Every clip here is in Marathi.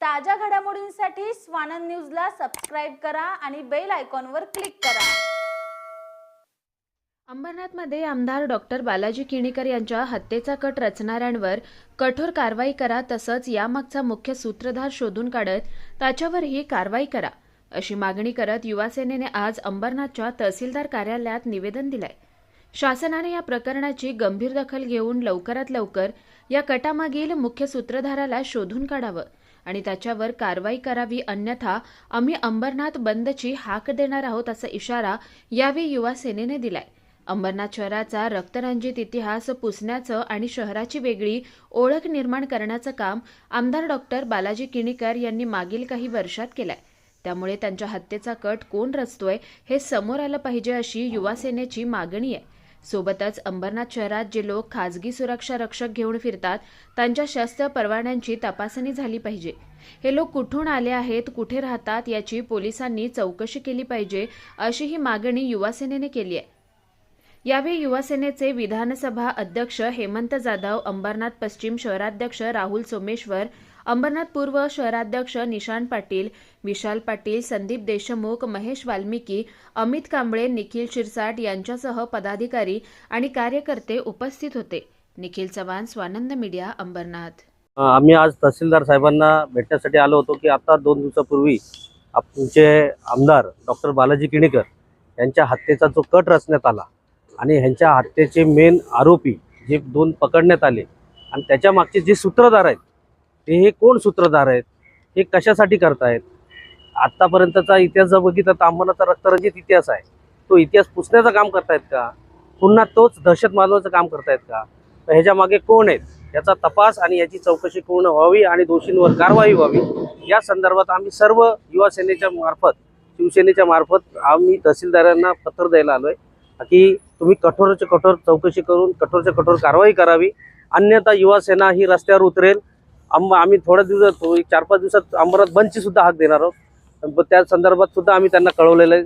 ताज्या घडामोडींसाठी स्वानंद न्यूजला सबस्क्राईब करा आणि बेल आयकॉनवर क्लिक करा. अंबरनाथमध्ये आमदार डॉक्टर बालाजी किणीकर यांच्या हत्येचा कट रचणाऱ्यांवर कठोर कारवाई करा तसंच यामागचा मुख्य सूत्रधार शोधून काढत त्याच्यावरही कारवाई करा अशी मागणी करत युवासेनेने आज अंबरनाथच्या तहसीलदार कार्यालयात निवेदन दिलंय. शासनाने या प्रकरणाची गंभीर दखल घेऊन लवकरात लवकर या कटामागील मुख्य सूत्रधाराला शोधून काढावं आणि त्याच्यावर कारवाई करावी अन्यथा आम्ही अंबरनाथ बंदची हाक देणार आहोत असा इशारा यावेळी युवा सेनेने दिलाय. अंबरनाथ शहराचा रक्तरंजित इतिहास पुसण्याचं आणि शहराची वेगळी ओळख निर्माण करण्याचं काम आमदार डॉक्टर बालाजी किणीकर यांनी मागील काही वर्षात केलंय. त्यामुळे त्यांच्या हत्येचा कट कोण रचतोय हे समोर आलं पाहिजे अशी युवासेनेची मागणी आहे. सोबतच अंबरनाथ शहरात जे लोक खाजगी सुरक्षा रक्षक घेऊन फिरतात त्यांच्या शस्त्र परवान्यांची तपासणी झाली पाहिजे. हे लोक कुठून आले आहेत कुठे राहतात याची पोलिसांनी चौकशी केली पाहिजे अशी ही मागणी युवासेनेने केली आहे. यावेळी युवासेनेचे विधानसभा अध्यक्ष हेमंत जाधव अंबरनाथ पश्चिम शहराध्यक्ष राहुल सोमेश्वर अंबरनाथ पूर्व शहराध्यक्ष निशान पाटील विशाल पाटील संदीप देशमुख महेश वाल्मिकी अमित कांबळे निखिल शिरसाट यांच्यासह पदाधिकारी आणि कार्यकर्ते उपस्थित होते. निखिल चव्हाण स्वानंद मीडिया अंबरनाथ. आम्ही आज तहसीलदार साहेबांना भेटण्यासाठी आलो होतो की आता दोन दिवसापूर्वी आमचे आमदार डॉक्टर बालाजी किणीकर यांच्या हत्येचा जो कट रचण्यात आला आणि ह्यांच्या हत्येचे मेन आरोपी जे दोन पकडण्यात आले. आणि त्याच्या मागचे जे सूत्रधार आहेत ते हे कोण सूत्रधार आहेत? हे कशासाठी करतायत? आत्तापर्यंतचा इतिहास जर बघितला तर अंबरनाथचा रक्तरंजित इतिहास आहे. तो इतिहास पुसण्याचं काम करतायत का? पुन्हा तोच दहशत माजवण्याचं काम करतायत का? तर ह्याच्या मागे कोण आहेत? याचा तपास आणि याची चौकशी पूर्ण व्हावी आणि दोषींवर कारवाई व्हावी या संदर्भात आम्ही सर्व युवा सेनेच्या मार्फत शिवसेनेच्या मार्फत आम्ही तहसीलदारांना पत्र द्यायला आलो आहे की तुम्ही कठोरच्या कठोर चौकशी करून कठोरच्या कठोर कारवाई करावी. अन्यथा युवासेना ही रस्त्यावर उतरेल. आम आम्ही थोड्या दिवसात एक चार पाच दिवसात अंबरनाथ बंदची सुद्धा हाक देणार आहोत. ब- त्या संदर्भात सुद्धा आम्ही त्यांना कळवलेलं आहे.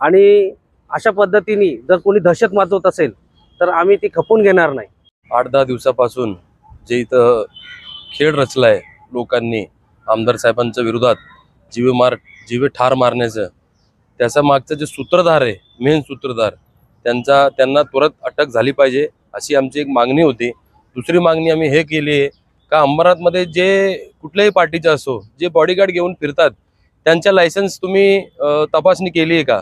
आणि अशा पद्धतीने जर कोणी दहशत माजवत असेल तर आम्ही ती खपून घेणार नाही. आठ दहा दिवसापासून जे इथं खेळ रचलाय लोकांनी आमदार साहेबांच्या विरोधात जीवे मार जीवे ठार मारण्याचं त्याचा मागचं जे सूत्रधार आहे मेन सूत्रधार त्यांचा त्यांना त्वरित अटक झाली पाहिजे अशी आमची एक मागणी होती. दुसरी मागणी आम्ही हे केली आहे का अंबरनाथमध्ये जे कुठल्याही पार्टीचे असो जे बॉडीगार्ड घेऊन फिरतात त्यांच्या लायसन्स तुम्ही तपासणी केली आहे का?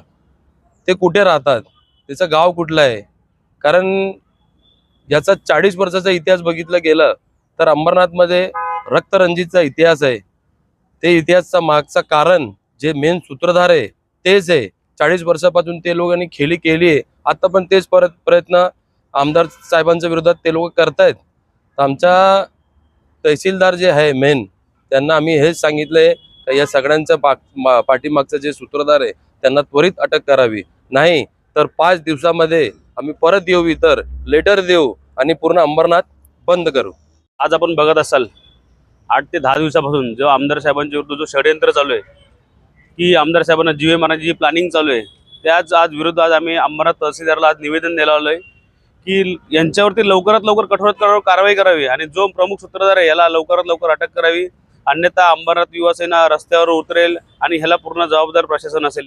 ते कुठे राहतात? त्याचं गाव कुठलं आहे? कारण याचा चाळीस वर्षाचा इतिहास बघितला गेला तर अंबरनाथमध्ये रक्तरंजितचा इतिहास आहे. ते इतिहासचा मागचा कारण जे मेन सूत्रधार आहे तेच आहे. चाळीस वर्षापासून ते लोकांनी खेळी केली आहे. आता पण तेच परत प्रयत्न आमदार साहेबांच्या विरोधात ते लोक करतायत. तर आमच्या तहसीलदार जे आहे मेन त्यांना आम्ही हेच सांगितलंय का या सगळ्यांच्या पा पाठीमागचं जे सूत्रधार आहे त्यांना त्वरित अटक करावी. नाही तर पाच दिवसामध्ये आम्ही परत येऊ इतर लेटर देऊ आणि पूर्ण अंबरनाथ बंद करू. आज आपण बघत असाल आठ ते दहा दिवसापासून जो आमदार साहेबांच्या विरुद्ध जो षडयंत्र चालू आहे की आमदार साहेबांना जीवे मारण्याची जी प्लॅनिंग चालू आहे त्याच आज विरुद्ध आज आम्ही अंबरनाथ तहसीलदारला आज निवेदन द्यायला आलं आहे की यांच्यावरती लवकरात लवकर कठोरात कठोर कारवाई करावी आणि जो प्रमुख सूत्रधार आहे याला लवकरात लवकर अटक करावी. अन्यथा अंबरनाथ युवासेना रस्त्यावर उतरेल आणि ह्याला पूर्ण जबाबदार प्रशासन असेल.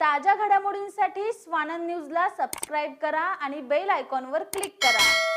ताज्या घडामोडींसाठी स्वानंद न्यूजला सबस्क्राईब करा आणि बेल आयकॉनवर क्लिक करा.